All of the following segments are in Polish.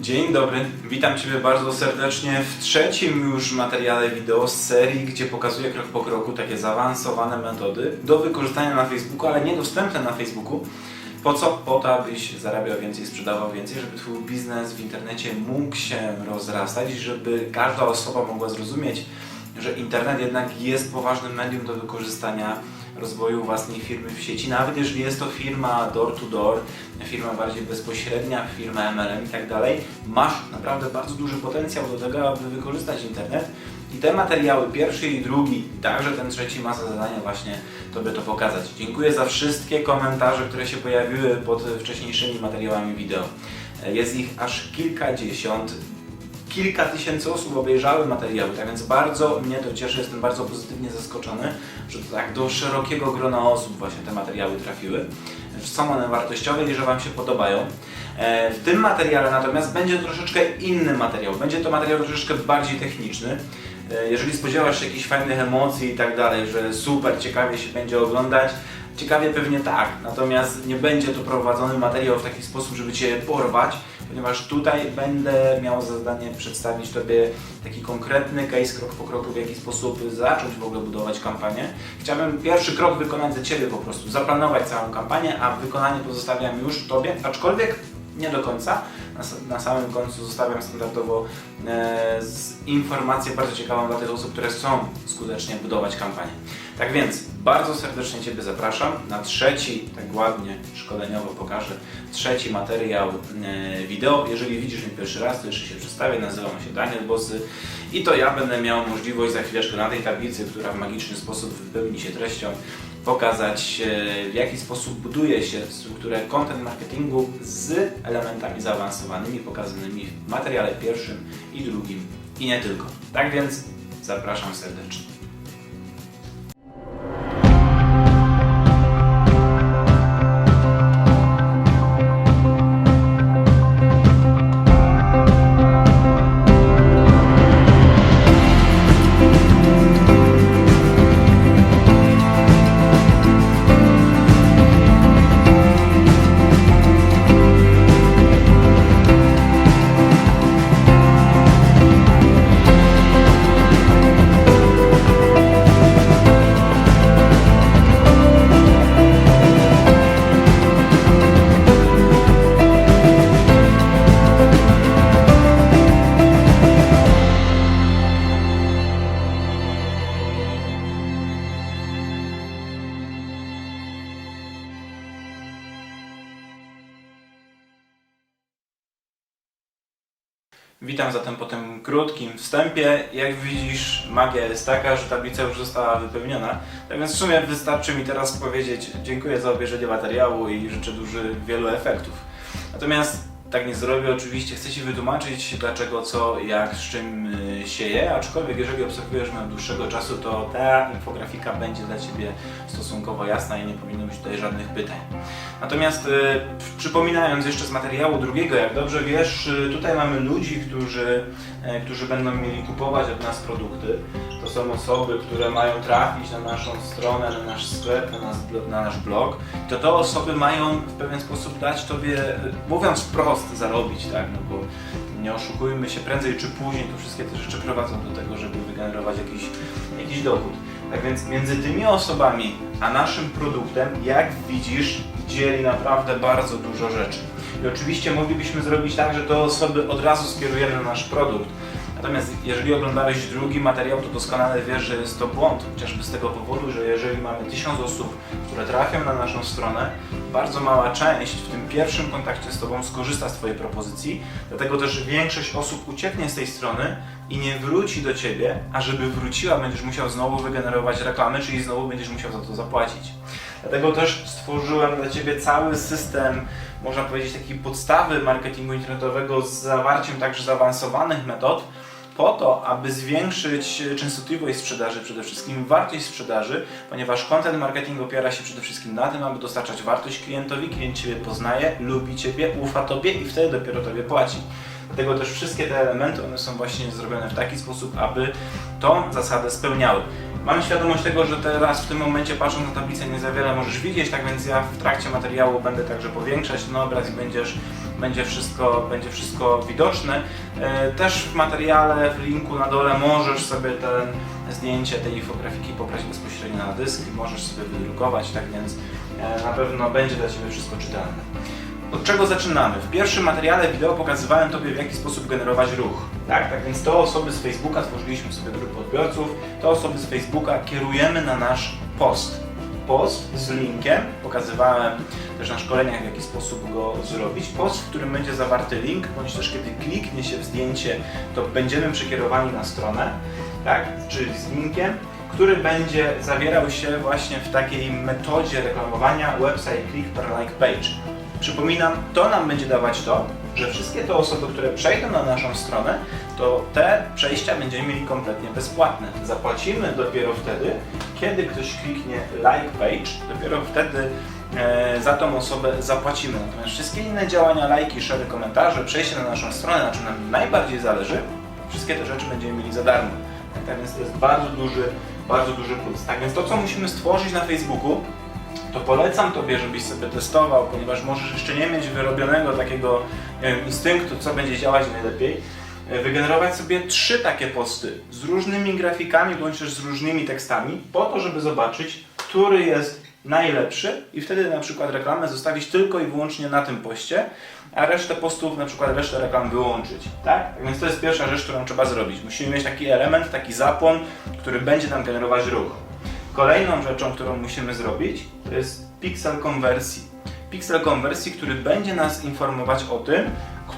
Dzień dobry, witam Ciebie bardzo serdecznie w trzecim już materiale wideo z serii, gdzie pokazuję krok po kroku takie zaawansowane metody do wykorzystania na Facebooku, ale niedostępne na Facebooku. Po co? Po to, abyś zarabiał więcej, sprzedawał więcej, żeby Twój biznes w internecie mógł się rozrastać żeby każda osoba mogła zrozumieć, że internet jednak jest poważnym medium do wykorzystania rozwoju własnej firmy w sieci, nawet jeżeli jest to firma door to door, firma bardziej bezpośrednia, firma MLM i tak dalej, masz naprawdę bardzo duży potencjał do tego, aby wykorzystać internet. I te materiały, pierwszy i drugi, także ten trzeci ma za zadanie właśnie Tobie to pokazać. Dziękuję za wszystkie komentarze, które się pojawiły pod wcześniejszymi materiałami wideo. Jest ich aż kilkadziesiąt kilka tysięcy osób obejrzały materiały, tak więc bardzo mnie to cieszy, jestem bardzo pozytywnie zaskoczony, że tak do szerokiego grona osób właśnie te materiały trafiły. Są one wartościowe i że Wam się podobają. E, W tym materiale natomiast będzie troszeczkę inny materiał, będzie to materiał troszeczkę bardziej techniczny. E, Jeżeli spodziewasz się jakichś fajnych emocji i tak dalej, że super, ciekawie się będzie oglądać, Ciekawie pewnie tak, natomiast nie będzie to prowadzony materiał w taki sposób, żeby Cię porwać, ponieważ tutaj będę miał za zadanie przedstawić Tobie taki konkretny case krok po kroku, w jaki sposób zacząć w ogóle budować kampanię. Chciałbym pierwszy krok wykonać za Ciebie po prostu, zaplanować całą kampanię, a wykonanie pozostawiam już Tobie, aczkolwiek nie do końca. Na, samym końcu zostawiam standardowo e, informację bardzo ciekawą dla tych osób, które chcą skutecznie budować kampanię. Tak więc bardzo serdecznie Ciebie zapraszam na trzeci, tak ładnie szkoleniowo pokażę, trzeci materiał e, wideo. Jeżeli widzisz mnie pierwszy raz, to jeszcze się przedstawię, nazywam się Daniel Bosy i to ja będę miał możliwość za chwileczkę na tej tablicy, która w magiczny sposób wypełni się treścią, pokazać e, w jaki sposób buduje się strukturę content marketingu z elementami zaawansowanymi pokazanymi w materiale pierwszym i drugim i nie tylko. Tak więc zapraszam serdecznie. Witam zatem po tym krótkim wstępie. Jak widzisz, magia jest taka, że tablica już została wypełniona. Tak więc w sumie wystarczy mi teraz powiedzieć dziękuję za obejrzenie materiału i życzę duży wielu efektów. Natomiast tak nie zrobię, oczywiście chcę Ci wytłumaczyć dlaczego, co, jak, z czym y, się je, aczkolwiek jeżeli obserwujesz mnie od dłuższego czasu, to ta infografika będzie dla Ciebie stosunkowo jasna i nie powinno być tutaj żadnych pytań. Natomiast y, przypominając jeszcze z materiału drugiego, jak dobrze wiesz, y, tutaj mamy ludzi, którzy, którzy będą mieli kupować od nas produkty. To są osoby, które mają trafić na naszą stronę, na nasz sklep, na, na nasz blog. To te osoby mają w pewien sposób dać Tobie, mówiąc wprost, zarobić, tak? No bo nie oszukujmy się, prędzej czy później to wszystkie te rzeczy prowadzą do tego, żeby wygenerować jakiś, jakiś dochód. Tak więc między tymi osobami a naszym produktem, jak widzisz, dzieli naprawdę bardzo dużo rzeczy. I oczywiście moglibyśmy zrobić tak, że te osoby od razu skierujemy na nasz produkt. Natomiast jeżeli oglądałeś drugi materiał, to doskonale wiesz, że jest to błąd, chociażby z tego powodu, że jeżeli mamy tysiąc osób, które trafią na naszą stronę, bardzo mała część w tym pierwszym kontakcie z Tobą skorzysta z Twojej propozycji, dlatego też większość osób ucieknie z tej strony i nie wróci do Ciebie, a żeby wróciła, będziesz musiał znowu wygenerować reklamy, czyli znowu będziesz musiał za to zapłacić. Dlatego też stworzyłem dla Ciebie cały system, można powiedzieć, takiej podstawy marketingu internetowego z zawarciem także zaawansowanych metod, po to, aby zwiększyć częstotliwość sprzedaży, przede wszystkim wartość sprzedaży, ponieważ content marketing opiera się przede wszystkim na tym, aby dostarczać wartość klientowi, klient Ciebie poznaje, lubi Ciebie, ufa Tobie i wtedy dopiero Tobie płaci. Dlatego też wszystkie te elementy, one są właśnie zrobione w taki sposób, aby tą zasadę spełniały. Mam świadomość tego, że teraz w tym momencie patrząc na tablicę nie za wiele możesz widzieć, tak więc ja w trakcie materiału będę także powiększać ten obraz i będziesz będzie wszystko, będzie wszystko widoczne. E, Też w materiale, w linku na dole możesz sobie ten zdjęcie tej infografiki pobrać bezpośrednio na dysk i możesz sobie wydrukować, tak więc e, na pewno będzie dla Ciebie wszystko czytelne. Od czego zaczynamy? W pierwszym materiale wideo pokazywałem Tobie w jaki sposób generować ruch. Tak, tak więc to osoby z Facebooka, stworzyliśmy sobie grupę odbiorców, to osoby z Facebooka kierujemy na nasz post. Post z linkiem, pokazywałem też na szkoleniach w jaki sposób go zrobić. Post, w którym będzie zawarty link, bądź też kiedy kliknie się w zdjęcie, to będziemy przekierowani na stronę, tak, czyli z linkiem, który będzie zawierał się właśnie w takiej metodzie reklamowania website click per like page. Przypominam, to nam będzie dawać to, że wszystkie te osoby, które przejdą na naszą stronę, to te przejścia będziemy mieli kompletnie bezpłatne. Zapłacimy dopiero wtedy, kiedy ktoś kliknie like page, dopiero wtedy e, za tą osobę zapłacimy. Natomiast wszystkie inne działania, lajki, szereg komentarze, przejście na naszą stronę, na czym nam najbardziej zależy, wszystkie te rzeczy będziemy mieli za darmo. Tak więc to jest bardzo duży, bardzo duży plus. Tak więc to, co musimy stworzyć na Facebooku, to polecam Tobie, żebyś sobie testował, ponieważ możesz jeszcze nie mieć wyrobionego takiego wiem, instynktu, co będzie działać najlepiej. E, Wygenerować sobie trzy takie posty z różnymi grafikami bądź też z różnymi tekstami, po to, żeby zobaczyć, który jest najlepszy i wtedy na przykład reklamę zostawić tylko i wyłącznie na tym poście, a resztę postów, na przykład resztę reklam wyłączyć. Tak? tak więc to jest pierwsza rzecz, którą trzeba zrobić. Musimy mieć taki element, taki zapłon, który będzie nam generować ruch. Kolejną rzeczą, którą musimy zrobić, to jest pixel konwersji. Pixel konwersji, który będzie nas informować o tym,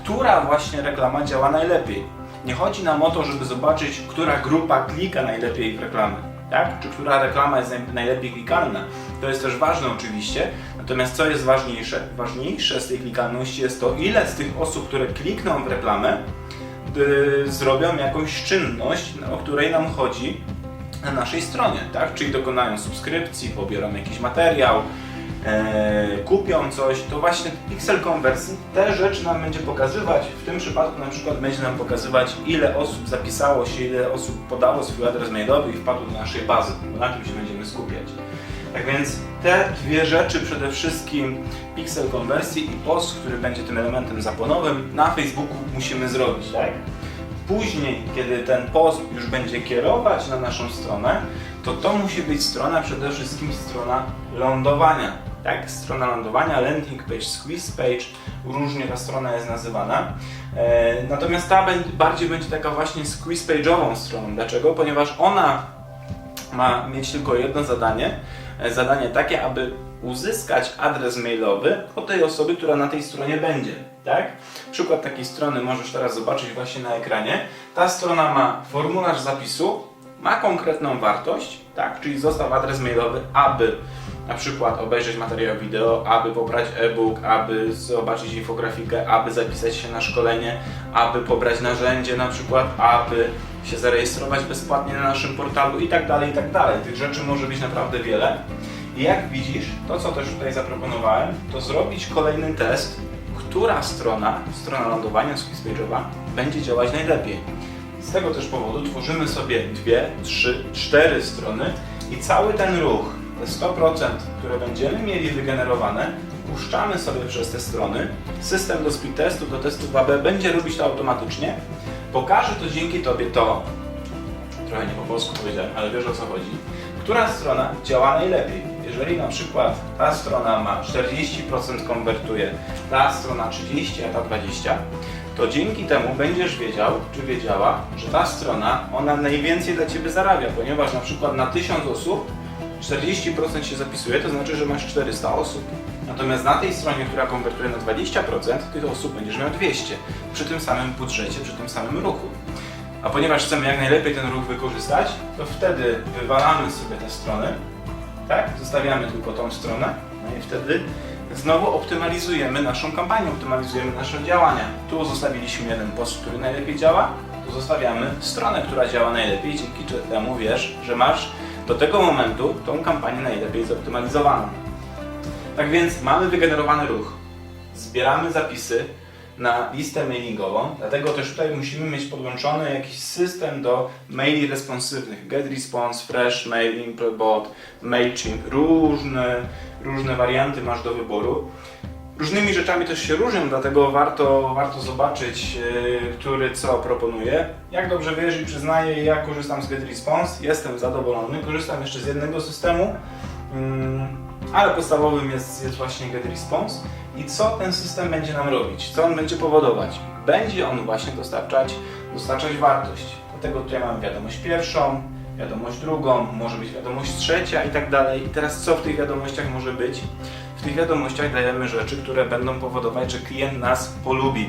która właśnie reklama działa najlepiej. Nie chodzi nam o to, żeby zobaczyć, która grupa klika najlepiej w reklamy, tak? czy która reklama jest naj- najlepiej klikalna. To jest też ważne oczywiście, natomiast co jest ważniejsze? Ważniejsze z tej klikalności jest to, ile z tych osób, które klikną w reklamę, y, zrobią jakąś czynność, o której nam chodzi na naszej stronie, tak? Czyli dokonają subskrypcji, pobiorą jakiś materiał, e, kupią coś, to właśnie pixel konwersji te rzeczy nam będzie pokazywać. W tym przypadku na przykład będzie nam pokazywać, ile osób zapisało się, ile osób podało swój adres mailowy i wpadło do naszej bazy, na tym się będziemy skupiać. Tak więc te dwie rzeczy, przede wszystkim pixel konwersji i post, który będzie tym elementem zapłonowym, na Facebooku musimy zrobić, tak? Później, kiedy ten post już będzie kierować na naszą stronę, to to musi być strona przede wszystkim strona lądowania. Tak, strona lądowania, landing page, squeeze page, różnie ta strona jest nazywana. E, natomiast ta bardziej będzie taka właśnie squeeze page'ową stroną. Dlaczego? Ponieważ ona ma mieć tylko jedno zadanie, e, zadanie takie, aby uzyskać adres mailowy od tej osoby, która na tej stronie będzie, tak? Przykład takiej strony możesz teraz zobaczyć właśnie na ekranie. Ta strona ma formularz zapisu, ma konkretną wartość, tak? Czyli zostaw adres mailowy, aby na przykład obejrzeć materiał wideo, aby pobrać e-book, aby zobaczyć infografikę, aby zapisać się na szkolenie, aby pobrać narzędzie na przykład, aby się zarejestrować bezpłatnie na naszym portalu i tak dalej, i tak dalej. Tych rzeczy może być naprawdę wiele. I jak widzisz, to co też tutaj zaproponowałem, to zrobić kolejny test, która strona, strona lądowania squeeze page'owa będzie działać najlepiej. Z tego też powodu tworzymy sobie dwie, trzy, cztery strony i cały ten ruch, te 100%, które będziemy mieli wygenerowane, puszczamy sobie przez te strony. System do speed testu, do testów AB będzie robić to automatycznie. Pokaże to dzięki Tobie to, trochę nie po polsku powiedziałem, ale wiesz o co chodzi, która strona działa najlepiej. Jeżeli na przykład ta strona ma 40% konwertuje, ta strona 30, a ta 20, to dzięki temu będziesz wiedział, czy wiedziała, że ta strona, ona najwięcej dla Ciebie zarabia, ponieważ na przykład na 1000 osób 40% się zapisuje, to znaczy, że masz 400 osób. Natomiast na tej stronie, która konwertuje na 20%, tych osób będziesz miał 200 przy tym samym budżecie, przy tym samym ruchu. A ponieważ chcemy jak najlepiej ten ruch wykorzystać, to wtedy wywalamy sobie te strony, tak? Zostawiamy tylko tą stronę, no i wtedy znowu optymalizujemy naszą kampanię, optymalizujemy nasze działania. Tu zostawiliśmy jeden post, który najlepiej działa, tu zostawiamy stronę, która działa najlepiej, dzięki temu wiesz, że masz do tego momentu tą kampanię najlepiej zoptymalizowaną. Tak więc mamy wygenerowany ruch, zbieramy zapisy na listę mailingową, dlatego też tutaj musimy mieć podłączony jakiś system do maili responsywnych. GetResponse, Fresh Mail, Implebot, MailChimp, różne, różne warianty masz do wyboru. Różnymi rzeczami też się różnią, dlatego warto, warto zobaczyć, yy, który co proponuje. Jak dobrze wiesz i przyznaję, ja korzystam z GetResponse, jestem zadowolony, korzystam jeszcze z jednego systemu, mm, ale podstawowym jest, jest właśnie GetResponse. I co ten system będzie nam robić? Co on będzie powodować? Będzie on właśnie dostarczać, dostarczać wartość. Dlatego tutaj mamy wiadomość pierwszą, wiadomość drugą, może być wiadomość trzecia i tak dalej. I teraz co w tych wiadomościach może być? Tych wiadomościach dajemy rzeczy, które będą powodować, że klient nas polubi,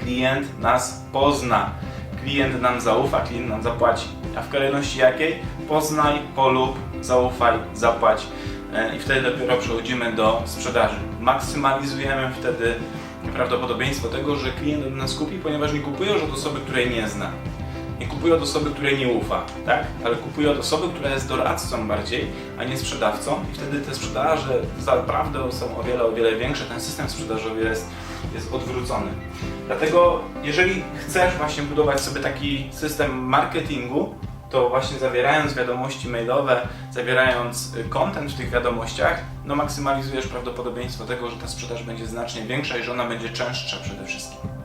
klient nas pozna, klient nam zaufa, klient nam zapłaci. A w kolejności jakiej? Poznaj, polub, zaufaj, zapłać. E, I wtedy dopiero przechodzimy do sprzedaży. Maksymalizujemy wtedy prawdopodobieństwo tego, że klient od nas kupi, ponieważ nie kupuje już od osoby, której nie zna. Nie kupuje od osoby, której nie ufa, tak? Ale kupuje od osoby, która jest doradcą bardziej, a nie sprzedawcą. I wtedy te sprzedaże naprawdę są o wiele, o wiele większe. Ten system sprzedażowy jest, jest odwrócony. Dlatego, jeżeli chcesz właśnie budować sobie taki system marketingu, to właśnie zawierając wiadomości mailowe, zawierając y, content w tych wiadomościach, no maksymalizujesz prawdopodobieństwo tego, że ta sprzedaż będzie znacznie większa i że ona będzie częstsza przede wszystkim.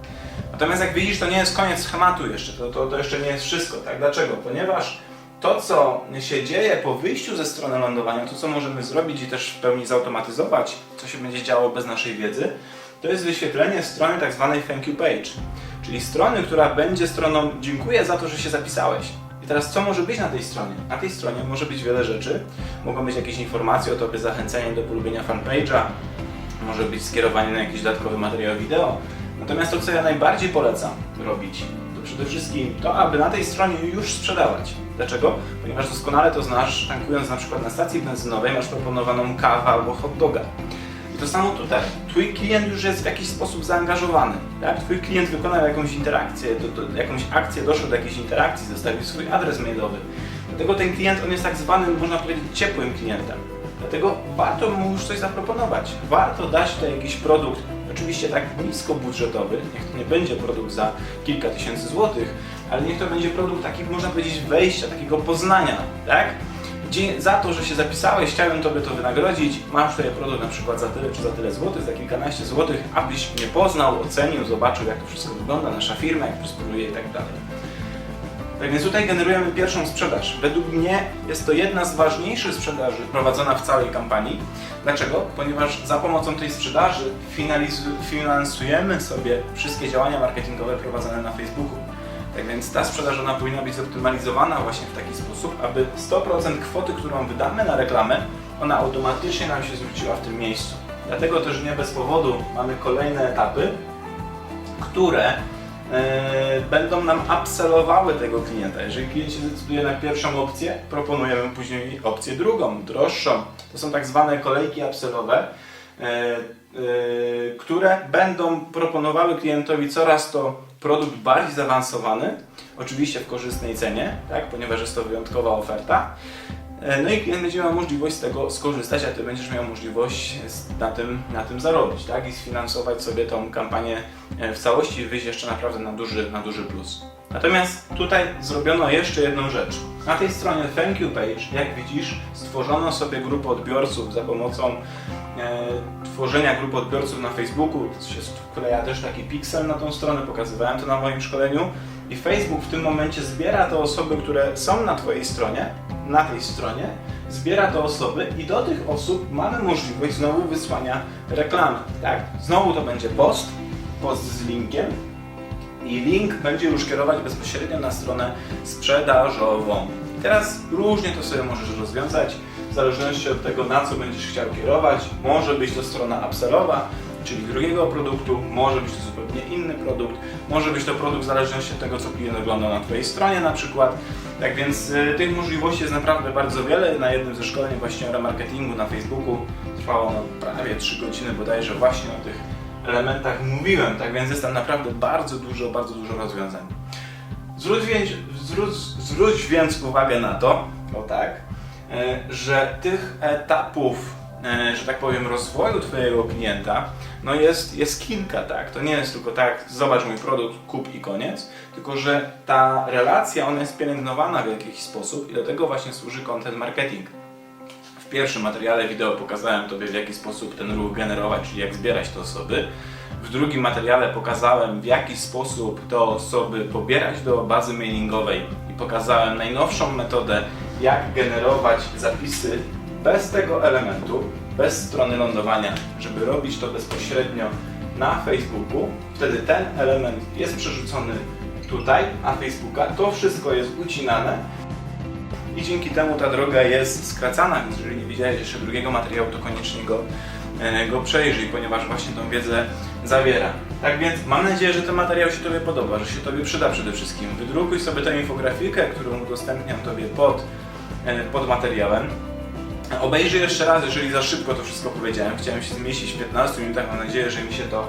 Natomiast jak widzisz, to nie jest koniec schematu jeszcze, to, to, to jeszcze nie jest wszystko, tak? Dlaczego? Ponieważ to, co się dzieje po wyjściu ze strony lądowania, to, co możemy zrobić i też w pełni zautomatyzować, co się będzie działo bez naszej wiedzy, to jest wyświetlenie strony tak zwanej thank you page, czyli strony, która będzie stroną dziękuję za to, że się zapisałeś. I teraz co może być na tej stronie? Na tej stronie może być wiele rzeczy. Mogą być jakieś informacje o tobie, zachęcenie do polubienia fanpage'a, może być skierowanie na jakiś dodatkowy materiał wideo. Natomiast to, co ja najbardziej polecam robić, to przede wszystkim to, aby na tej stronie już sprzedawać. Dlaczego? Ponieważ doskonale to znasz, tankując na przykład na stacji benzynowej, masz proponowaną kawę albo hot doga. I to samo tutaj. Twój klient już jest w jakiś sposób zaangażowany. Tak? Twój klient wykonał jakąś interakcję, do, do, jakąś akcję, doszedł do jakiejś interakcji, zostawił swój adres mailowy. Dlatego ten klient, on jest tak zwanym, można powiedzieć, ciepłym klientem. Dlatego warto mu już coś zaproponować. Warto dać tutaj jakiś produkt, oczywiście tak nisko budżetowy, niech to nie będzie produkt za kilka tysięcy złotych, ale niech to będzie produkt taki, można powiedzieć, wejścia, takiego poznania, tak? Dzie- za to, że się zapisałeś, chciałem Tobie to wynagrodzić, masz tutaj produkt na przykład za tyle czy za tyle złotych, za kilkanaście złotych, abyś mnie poznał, ocenił, zobaczył jak to wszystko wygląda, nasza firma, jak prosperuje i tak dalej. Tak więc tutaj generujemy pierwszą sprzedaż. Według mnie jest to jedna z ważniejszych sprzedaży prowadzona w całej kampanii. Dlaczego? Ponieważ za pomocą tej sprzedaży finansujemy sobie wszystkie działania marketingowe prowadzone na Facebooku. Tak więc ta sprzedaż ona powinna być zoptymalizowana właśnie w taki sposób, aby 100% kwoty, którą wydamy na reklamę, ona automatycznie nam się zwróciła w tym miejscu. Dlatego też nie bez powodu mamy kolejne etapy, które będą nam upsellowały tego klienta. Jeżeli klient się zdecyduje na pierwszą opcję, proponujemy później opcję drugą, droższą. To są tak zwane kolejki upsellowe, e, e, które będą proponowały klientowi coraz to produkt bardziej zaawansowany, oczywiście w korzystnej cenie, tak, ponieważ jest to wyjątkowa oferta. E, No i klient będzie miał możliwość z tego skorzystać, a Ty będziesz miał możliwość na tym, na tym zarobić, tak? I sfinansować sobie tą kampanię e, w całości i wyjść jeszcze naprawdę na duży, na duży plus. Natomiast tutaj zrobiono jeszcze jedną rzecz. Na tej stronie Thank You Page, jak widzisz, stworzono sobie grupę odbiorców za pomocą e, tworzenia grupy odbiorców na Facebooku. To się wkleja też taki piksel na tą stronę, pokazywałem to na moim szkoleniu. I Facebook w tym momencie zbiera te osoby, które są na Twojej stronie, na tej stronie, zbiera te osoby i do tych osób mamy możliwość znowu wysłania reklamy. Tak, znowu to będzie post, post z linkiem i link będzie już kierować bezpośrednio na stronę sprzedażową. Teraz różnie to sobie możesz rozwiązać, w zależności od tego, na co będziesz chciał kierować. Może być to strona upsellowa, czyli drugiego produktu, może być to zupełnie inny produkt, może być to produkt w zależności od tego, co klient ogląda na Twojej stronie na przykład. Tak więc y, tych możliwości jest naprawdę bardzo wiele. Na jednym ze szkoleń właśnie o remarketingu na Facebooku trwało prawie 3 godziny bodajże właśnie o tych elementach mówiłem, tak więc jest tam naprawdę bardzo dużo, bardzo dużo rozwiązań. Zwróć więc, zwróć, zwróć więc uwagę na to, o tak, e, że tych etapów, e, że tak powiem, rozwoju Twojego klienta, no jest, jest kilka, tak. To nie jest tylko tak, zobacz mój produkt, kup i koniec, tylko że ta relacja, ona jest pielęgnowana w jakiś sposób i do tego właśnie służy content marketing. W pierwszym materiale wideo pokazałem Tobie w jaki sposób ten ruch generować, czyli jak zbierać te osoby. W drugim materiale pokazałem w jaki sposób te osoby pobierać do bazy mailingowej i pokazałem najnowszą metodę jak generować zapisy bez tego elementu, bez strony lądowania, żeby robić to bezpośrednio na Facebooku. Wtedy ten element jest przerzucony tutaj na Facebooka. To wszystko jest ucinane i dzięki temu ta droga jest skracana, więc jeżeli nie widziałeś jeszcze drugiego materiału, to koniecznie go, e, go przejrzyj, ponieważ właśnie tą wiedzę zawiera. Tak więc mam nadzieję, że ten materiał się Tobie podoba, że się Tobie przyda przede wszystkim. Wydrukuj sobie tę infografikę, którą udostępniam Tobie pod, e, pod materiałem. Obejrzyj jeszcze raz, jeżeli za szybko to wszystko powiedziałem. Chciałem się zmieścić w 15 minutach, mam nadzieję, że mi się to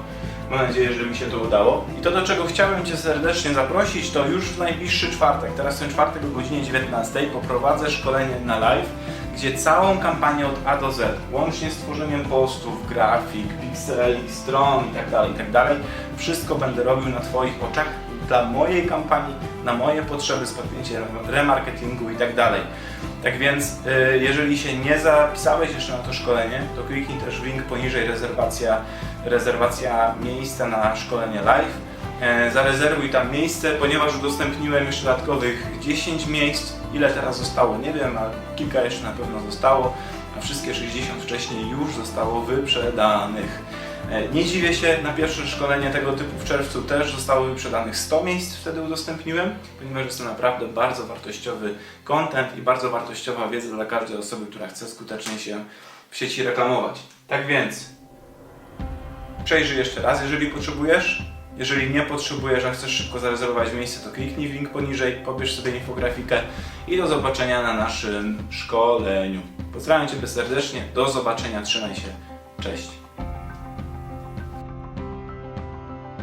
Mam nadzieję, że mi się to udało. I to, do czego chciałem Cię serdecznie zaprosić, to już w najbliższy czwartek, teraz ten czwartek o godzinie 19, poprowadzę szkolenie na live, gdzie całą kampanię od A do Z, łącznie z tworzeniem postów, grafik, pikseli, stron itd., itd., wszystko będę robił na Twoich oczach dla mojej kampanii, na moje potrzeby z podjęciem remarketingu itd. Tak więc, y, jeżeli się nie zapisałeś jeszcze na to szkolenie, to kliknij też w link poniżej rezerwacja, rezerwacja miejsca na szkolenie live. E, Zarezerwuj tam miejsce, ponieważ udostępniłem jeszcze dodatkowych 10 miejsc. Ile teraz zostało, nie wiem, ale kilka jeszcze na pewno zostało, a wszystkie 60 wcześniej już zostało wyprzedanych. E, Nie dziwię się, na pierwsze szkolenie tego typu w czerwcu też zostało wyprzedanych 100 miejsc, wtedy udostępniłem, ponieważ jest to naprawdę bardzo wartościowy content i bardzo wartościowa wiedza dla każdej osoby, która chce skutecznie się w sieci reklamować. Tak więc, przejrzyj jeszcze raz, jeżeli potrzebujesz. Jeżeli nie potrzebujesz, a chcesz szybko zarezerwować miejsce, to kliknij w link poniżej, pobierz sobie infografikę i do zobaczenia na naszym szkoleniu. Pozdrawiam Cię serdecznie, do zobaczenia, trzymaj się, cześć.